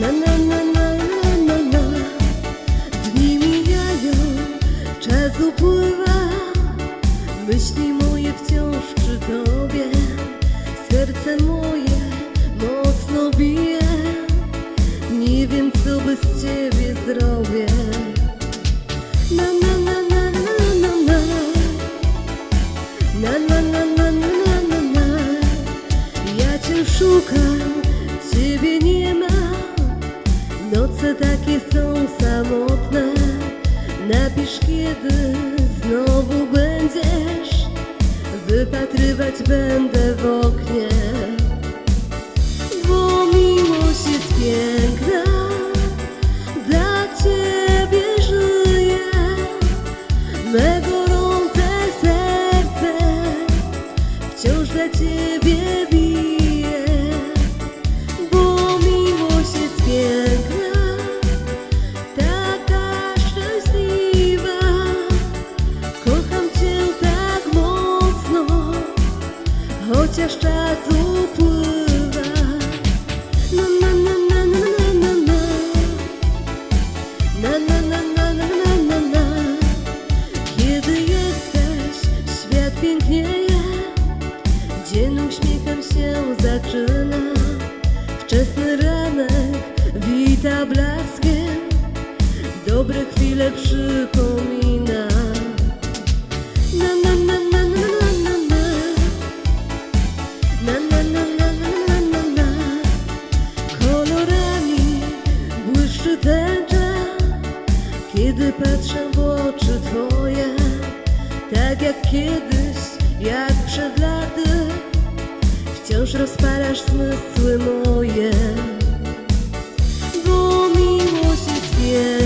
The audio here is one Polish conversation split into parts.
Na na na na na na Dni mijają, czas upływa. Myśli moje wciąż przy tobie. Serce moje mocno bije. Nie wiem co bez ciebie zrobię. Napisz kiedy znowu będziesz. Wypatrywać będę w oknie. Chociaż czas upływa. Na na na na na na na na. Na na na na na na na. Kiedy jesteś, świat pięknieje. Dzień uśmiechem się zaczyna. Wczesny ranek wita blaskiem. Dobre chwile przypomina. Patrzę w oczy Twoje, tak jak kiedyś, jak przed laty, wciąż rozpalasz zmysły moje. Bo miłość jest piękna,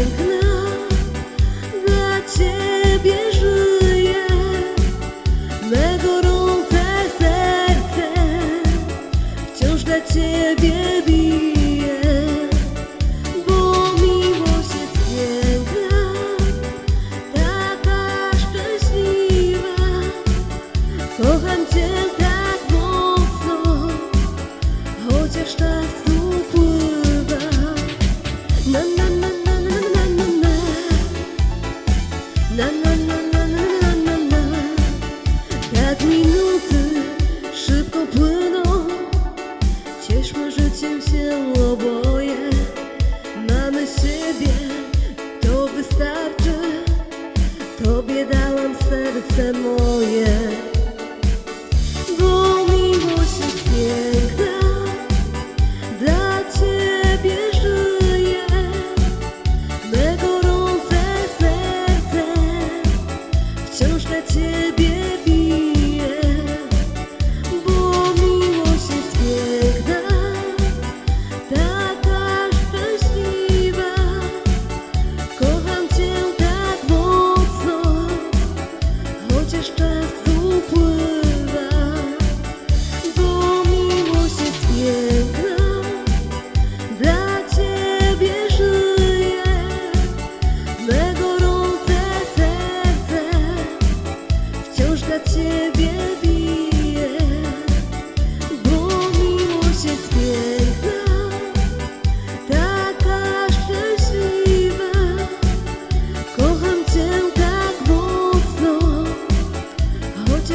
Tak minuty szybko płyną. Cieszmy życiem się oboje. Mamy siebie, to wystarczy. Tobie dałam serce moje.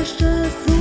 Chociaż czas